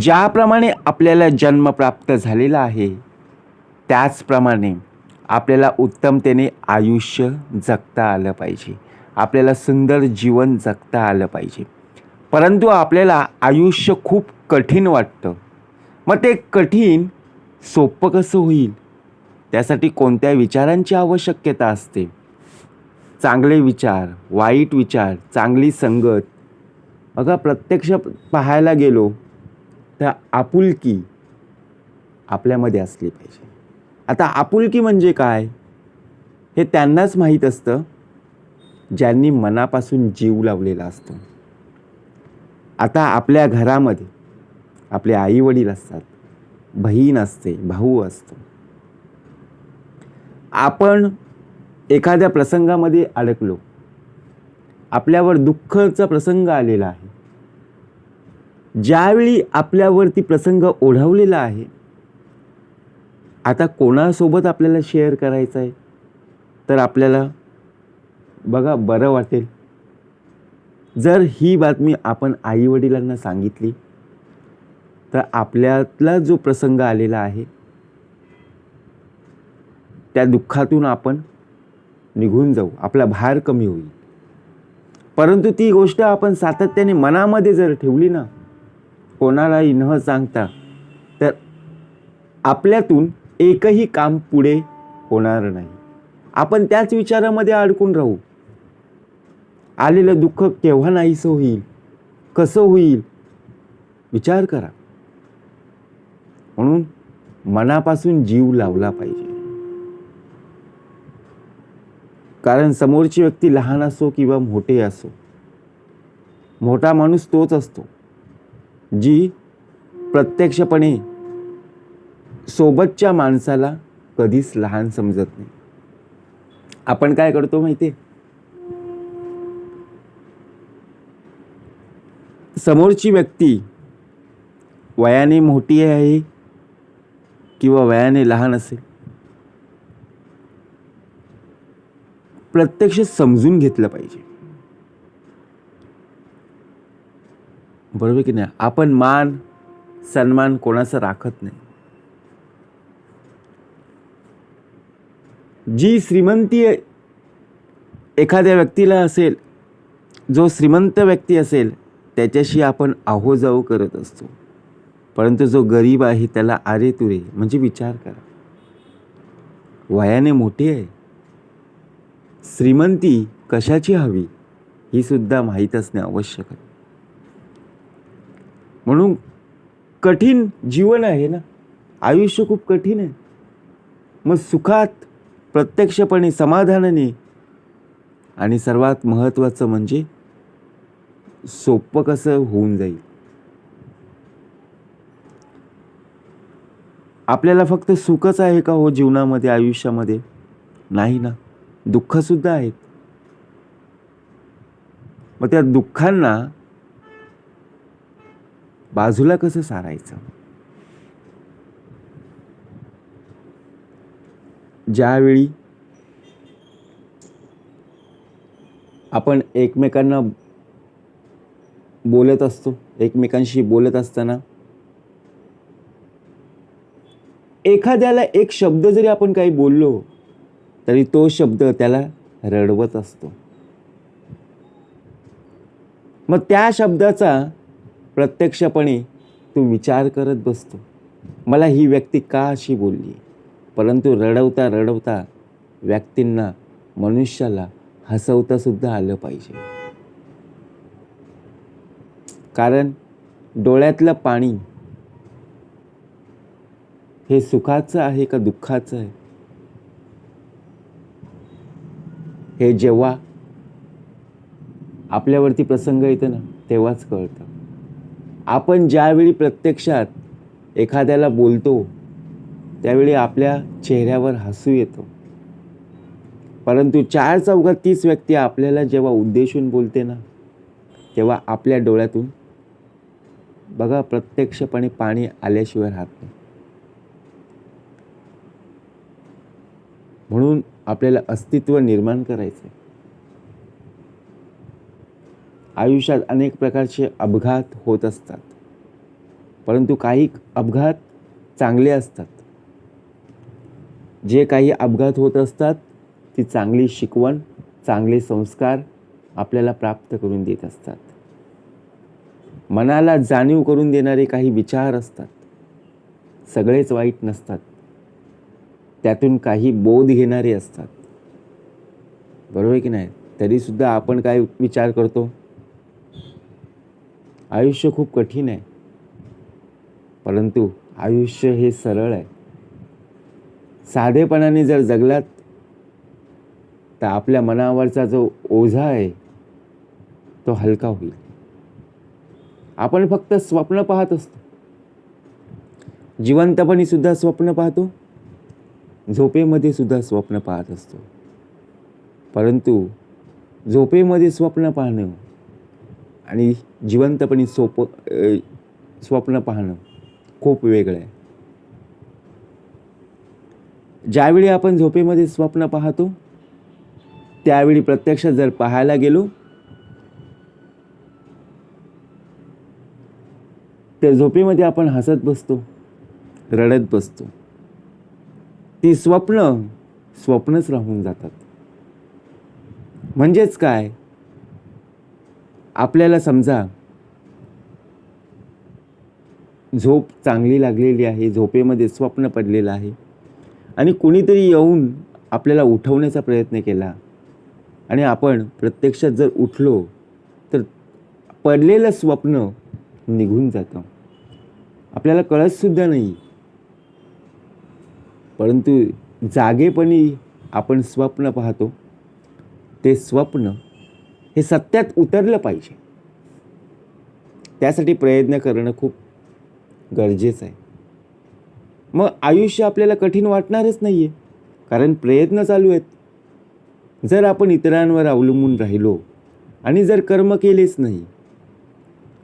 ज्याप्रमाणे आपल्याला जन्म प्राप्त झालेला आहे त्याचप्रमाणे आपल्याला उत्तमतेने आयुष्य जगता आलं पाहिजे. आपल्याला सुंदर जीवन जगता आलं पाहिजे. परंतु आपल्याला आयुष्य खूप कठीण वाटतं. मग ते कठीण सोपं कसं होईल? त्यासाठी कोणत्या विचारांची आवश्यकता असते? चांगले विचार वाईट विचार चांगली संगत. बघा प्रत्यक्ष पाहायला गेलो तर आपुलकी आपल्यामध्ये असली पाहिजे. आता आपुलकी म्हणजे काय? हे त्यांनाच माहीत असतं ज्यांनी मनापासून जीव लावलेला असतो. आता आपल्या घरामध्ये आपले आई वडील असतात बहीण असते भाऊ असतो. आपण एखाद्या प्रसंगामध्ये अडकलो. आपल्यावर दुःखाचा प्रसंग आलेला आहे. ज्यावेळी आपल्यावरती प्रसंग ओढवलेला आहे आता कोणासोबत आपल्याला शेअर करायचं आहे? तर आपल्याला बघा बरं वाटेल. जर ही बातमी आपण आईवडिलांना सांगितली तर आपल्यातला जो प्रसंग आलेला आहे त्या दुःखातून आपण निघून जाऊ. आपला भार कमी होईल. परंतु ती गोष्ट आपण सातत्याने मनामध्ये जर ठेवली ना कोणालाही न सांगता? तर आपल्यातून एकही काम पुढे होणार नाही. आपण त्याच विचारामध्ये अडकून राहू. आलेलं दुःख केव्हा नाहीसं होईल? कसं होईल? विचार करा. म्हणून मनापासून जीव लावला पाहिजे. कारण समोरची व्यक्ती लहान असो किंवा मोठे असो मोठा माणूस तोच असतो. जी प्रत्यक्षपणे सोबतच्या माणसाला कधीच लहान समजत नाही. आपण काय करतो माहिती समोरची व्यक्ती वयाने मोठी आहे किंवा वयाने लहान असेल प्रत्यक्ष समजून घेतलं पाहिजे. बरोबर की नाही? आपण मान सन्मान कोणाचा राखत नाही. जी श्रीमंती एखाद्या व्यक्तीला असेल जो श्रीमंत व्यक्ती असेल त्याच्याशी आपण आहोजाऊ करत असतो. परंतु जो गरीब आहे त्याला आरे तुरे म्हणजे विचार करा. वयाने मोठी आहे. श्रीमंती कशाची हवी ही सुद्धा माहीत असणे आवश्यक आहे. म्हणून कठीण जीवन आहे ना. आयुष्य खूप कठीण आहे. मग सुखात प्रत्यक्षपणे समाधानाने आणि सर्वात महत्त्वाचं म्हणजे सोपं कसं होऊन जाईल. आपल्याला फक्त सुखच आहे का हो जीवनामध्ये आयुष्यामध्ये? नाही ना. दुःखसुद्धा आहेत. मग त्या दुःखांना बाजूला कसं सारायचं? ज्यावेळी आपण एकमेकांना बोलत असतो एकमेकांशी बोलत असताना एखाद्याला एक शब्द जरी आपण काही बोललो तरी तो शब्द त्याला रडवत असतो. मग त्या शब्दाचा प्रत्यक्षपणे तू विचार करत बसतो. मला ही व्यक्ती का अशी बोलली. परंतु रडवता रडवता व्यक्तींना मनुष्याला हसवतासुद्धा आलं पाहिजे. कारण डोळ्यातलं पाणी हे सुखाचं आहे का दुःखाचं आहे? हे जेव्हा आपल्यावरती प्रसंग येतं ना तेव्हाच कळतं. आपण ज्यावेळी प्रत्यक्षात एखाद्याला बोलतो त्यावेळी आपल्या चेहऱ्यावर हसू येतो. परंतु चार चौघात तीच व्यक्ती आपल्याला जेव्हा उद्देशून बोलते ना तेव्हा आपल्या डोळ्यातून बघा प्रत्यक्षपणे पाणी आल्याशिवाय राहत नाही. म्हणून आपल्याला अस्तित्व निर्माण करायचं आहे आयुष्यात अनेक प्रकारचे अपघात होत असतात. परंतु काही अपघात चांगले असतात. जे काही अपघात होत असतात ती चांगली शिकवण चांगले संस्कार आपल्याला प्राप्त करून देत असतात. मनाला जाणीव करून देणारे काही विचार असतात. सगळेच वाईट नसतात. त्यातून काही बोध घेणारे असतात. बरोबर आहे की नाही? तरीसुद्धा आपण काय विचार करतो? आयुष्य खूप कठीण आहे. परंतु आयुष्य हे सरळ आहे. साधेपणाने जर जगलात तर आपल्या मनावरचा जो ओझा आहे तो हलका होईल. आपण फक्त स्वप्न पाहत असतो. जिवंतपणी सुद्धा स्वप्न पाहतो. झोपेमध्ये सुद्धा स्वप्न पाहत असतो. परंतु झोपेमध्ये स्वप्न पाहणं आणि जिवंतपणी सोप स्वप्न पाहणं खूप वेगळं आहे. ज्यावेळी आपण झोपेमध्ये स्वप्न पाहतो त्यावेळी प्रत्यक्ष जर पाहायला गेलो तर झोपेमध्ये आपण हसत बसतो रडत बसतो. ती स्वप्न स्वप्नच राहून जातात. म्हणजेच काय? आपल्याला समजा झोप चांगली लागलेली आहे झोपेमध्ये स्वप्न पडलेलं आहे आणि कुणीतरी येऊन आपल्याला उठवण्याचा प्रयत्न केला आणि आपण प्रत्यक्षात जर उठलो तर पडलेलं स्वप्न निघून जातं. आपल्याला कळतसुद्धा नाही. परंतु जागेपणी आपण स्वप्न पाहतो. ते स्वप्न हे सत्यात उतरलं पाहिजे. त्यासाठी प्रयत्न करणं खूप गरजेचं आहे. मग आयुष्य आपल्याला कठीण वाटणारच नाही आहे कारण प्रयत्न चालू आहेत. जर आपण इतरांवर अवलंबून राहिलो आणि जर कर्म केलेच नाही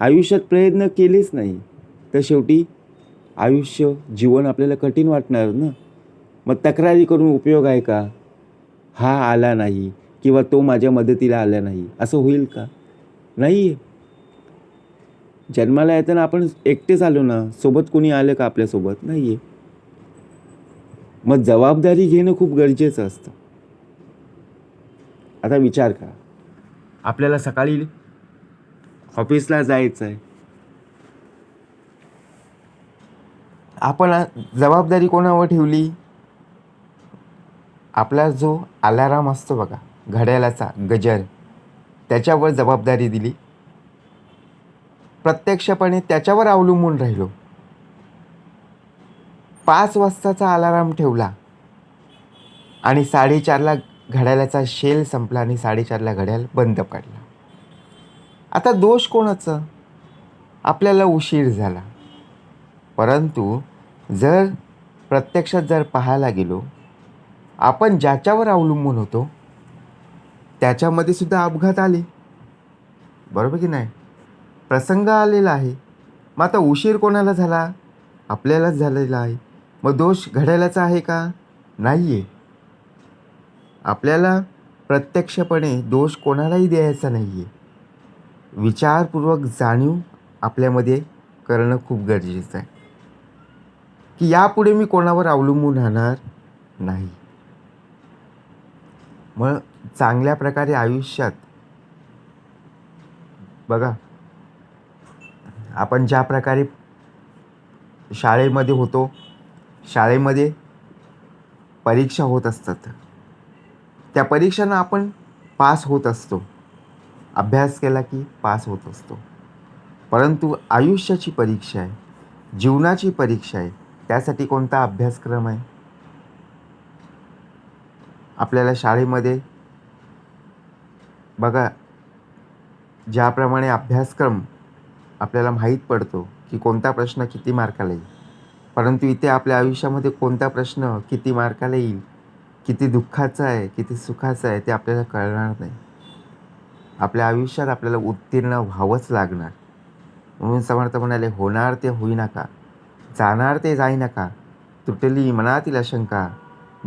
आयुष्यात प्रयत्न केलेच नाही तर शेवटी आयुष्य जीवन आपल्याला कठीण वाटणार ना? मग तक्रारी करून उपयोग आहे का? हा आला नाही किंवा तो माझ्या मदतीला आला नाही. असं होईल का? नाही. जन्माला येताना आपण एकटेच आलो ना सोबत कोणी आलं का आपल्यासोबत? नाही आहे मग जबाबदारी घेणं खूप गरजेचं असतं. आता विचार करा. आपल्याला सकाळी ऑफिसला जायचं आहे आपण जबाबदारी कोणावर ठेवली? आपला जो अलाराम असतो बघा. घड्याळाचा गजर. त्याच्यावर जबाबदारी दिली. प्रत्यक्षपणे त्याच्यावर अवलंबून राहिलो. पाच वाजताचा अलाराम ठेवला. आणि साडेचारला घड्याळाचा शेल संपला आणि साडेचारला घड्याळ बंद पडला. आता दोष कोणाचं? आपल्याला उशीर झाला. परंतु जर प्रत्यक्षात जर पाहायला गेलो आपण ज्याच्यावर अवलंबून होतो त्याच्यामध्ये सुद्धा अपघात आले. बरोबर की नाही? प्रसंग आलेला आहे. मग आता उशीर कोणाला झाला? आपल्यालाच झालेला आहे. मग दोष घड्याळाचा आहे का? नाही आहे आपल्याला प्रत्यक्षपणे दोष कोणालाही द्यायचा नाही आहे विचारपूर्वक जाणीव आपल्यामध्ये करणं खूप गरजेचं आहे. की यापुढे मी कोणावर अवलंबून राहणार नाही. मग चांगल्या प्रकारे आयुष्यात बघा आपण ज्या प्रकारे शाळेमध्ये होतो शाळेमध्ये परीक्षा होत असतात. त्या परीक्षांना आपण पास होत असतो. अभ्यास केला की पास होत असतो. परंतु आयुष्याची परीक्षा आहे जीवनाची परीक्षा आहे त्यासाठी कोणता अभ्यासक्रम आहे? आपल्याला शाळेमध्ये बघा ज्याप्रमाणे अभ्यासक्रम आपल्याला माहीत पडतो की कोणता प्रश्न किती मार्काला येईल परंतु इथे आपल्या आयुष्यामध्ये कोणता प्रश्न किती मार्काला येईल किती दुःखाचा आहे किती सुखाचा आहे ते आपल्याला कळणार नाही. आपल्या आयुष्यात आपल्याला उत्तीर्ण व्हावंच लागणार. म्हणून समर्थ म्हणाले होणार ते होई नका जाणार ते जाई नका तुटली मनातील आशंका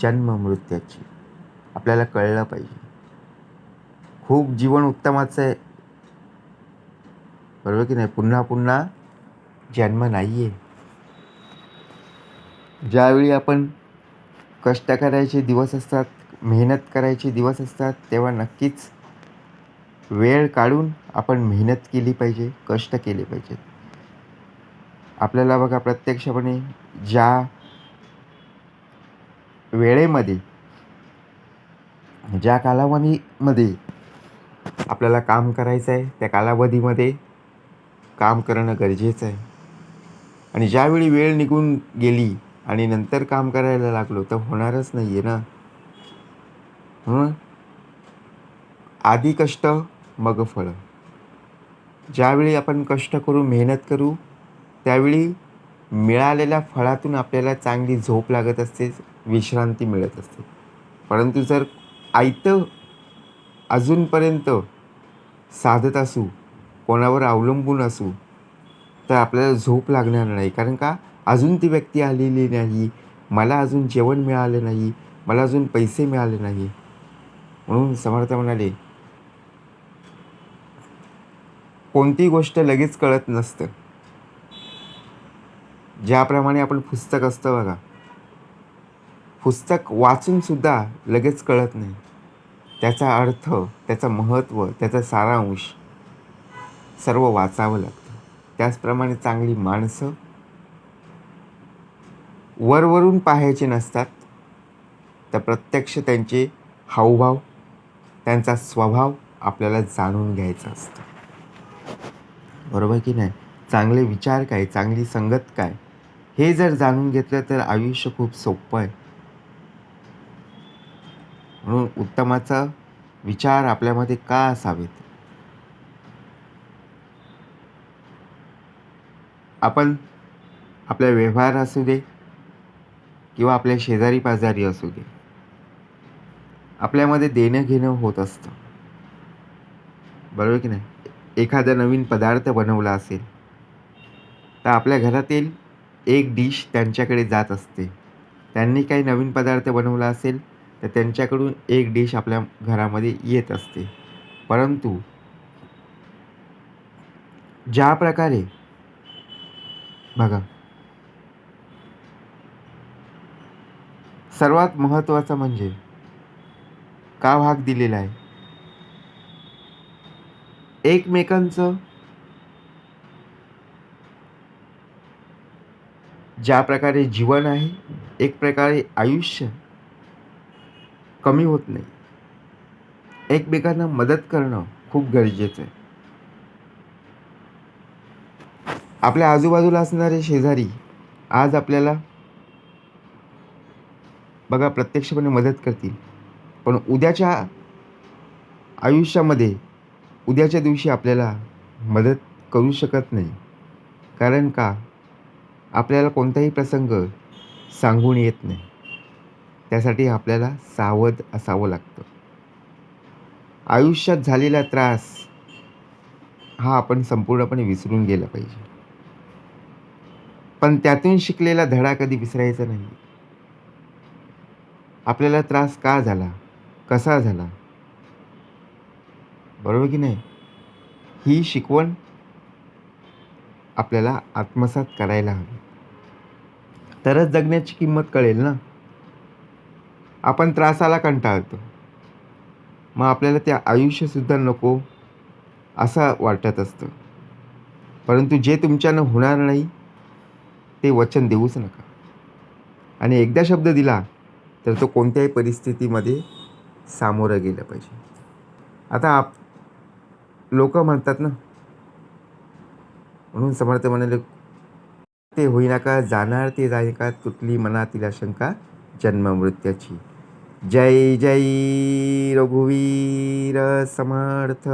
जन्म मृत्याची. आपल्याला कळलं पाहिजे. खूप जीवन उत्तमाचं आहे. बरोबर की नाही? पुन्हा पुन्हा जन्म नाही आहे ज्यावेळी आपण कष्ट करायचे दिवस असतात मेहनत करायचे दिवस असतात तेव्हा नक्कीच वेळ काढून आपण मेहनत केली पाहिजे कष्ट केले पाहिजेत. आपल्याला बघा प्रत्यक्षपणे ज्या वेळेमध्ये ज्या कालावधीमध्ये आपल्याला काम करायचं आहे त्या कालावधीमध्ये काम करणं गरजेचं आहे. आणि ज्यावेळी वेळ निघून गेली आणि नंतर काम करायला लागलो तर होणारच नाही आहे ना? म्हणून आधी कष्ट मग फळं. ज्यावेळी आपण कष्ट करू मेहनत करू त्यावेळी मिळालेल्या फळातून आपल्याला चांगली झोप लागत असते विश्रांती मिळत असते. परंतु जर आयतं अजूनपर्यंत साधत असू कोणावर अवलंबून असू तर आपल्याला झोप लागणार नाही. कारण का? अजून ती व्यक्ती आलेली नाही. मला अजून जेवण मिळालं नाही. मला अजून पैसे मिळाले नाही. म्हणून समर्थ म्हणाले कोणती गोष्ट लगेच कळत नसतं. ज्याप्रमाणे आपण पुस्तक असतं बघा. पुस्तक वाचूनसुद्धा लगेच कळत नाही. त्याचा अर्थ त्याचं महत्त्व त्याचा सारांश सर्व वाचावं लागतं. त्याचप्रमाणे चांगली माणसं वरवरून पाहायचे नसतात तर प्रत्यक्ष त्यांचे हावभाव त्यांचा स्वभाव आपल्याला जाणून घ्यायचा असतो. बरोबर की नाही? चांगले विचार काय? चांगली संगत काय? हे जर जाणून घेतलं तर आयुष्य खूप सोपं आहे. म्हणून उत्तमाचा विचार आपल्यामध्ये का असावेत? आपण आपल्या व्यवहार असू दे किंवा आपल्या शेजारी पाजारी असू दे. आपल्यामध्ये देणं घेणं होत असतं. बरोबर की नाही? एखादा नवीन पदार्थ बनवला असेल तर आपल्या घरातील एक डिश त्यांच्याकडे जात असते. त्यांनी काही नवीन पदार्थ बनवला असेल तर त्यांच्याकडून एक डिश आपल्या घरामध्ये येत असते. परंतु ज्या प्रकारे बघा. सर्वात महत्त्वाचं म्हणजे का भाग दिलेला आहे? एकमेकांचं ज्या प्रकारे जीवन आहे एक प्रकारे आयुष्य कमी होत नाही. एकमेकांना मदत करणं खूप गरजेचं आहे. आपल्या आजूबाजूला असणारे शेजारी आज आपल्याला बघा प्रत्यक्षपणे मदत करतील. पण उद्याच्या आयुष्यामध्ये उद्याच्या दिवशी आपल्याला मदत करू शकत नाही. कारण का? आपल्याला कोणताही प्रसंग सांगून येत नाही. त्यासाठी आपल्याला सावध असावं लागतं. आयुष्यात झालेला त्रास हा आपण संपूर्णपणे विसरून गेला पाहिजे. पण त्यातून शिकलेला धडा कधी विसरायचा नाही. आपल्याला त्रास का झाला? कसा झाला? बरोबर की नाही? ही शिकवण आपल्याला आत्मसात करायला हवी. तरच जगण्याची किंमत कळेल ना? आपण त्रासाला कंटाळतो. मग आपल्याला त्या आयुष्यसुद्धा नको असं वाटत असतं. परंतु जे तुमच्यानं होणार नाही ते वचन देऊच नका. आणि एकदा शब्द दिला तर तो कोणत्याही परिस्थितीमध्ये सामोरं गेलं पाहिजे. आता आप लोक म्हणतात ना म्हणून समर्थ म्हणाले ते होईना का जाणार ते जाईना का तुटली मनातील शंका जन्म मृत्याची जय जय रघुवीर समर्थ।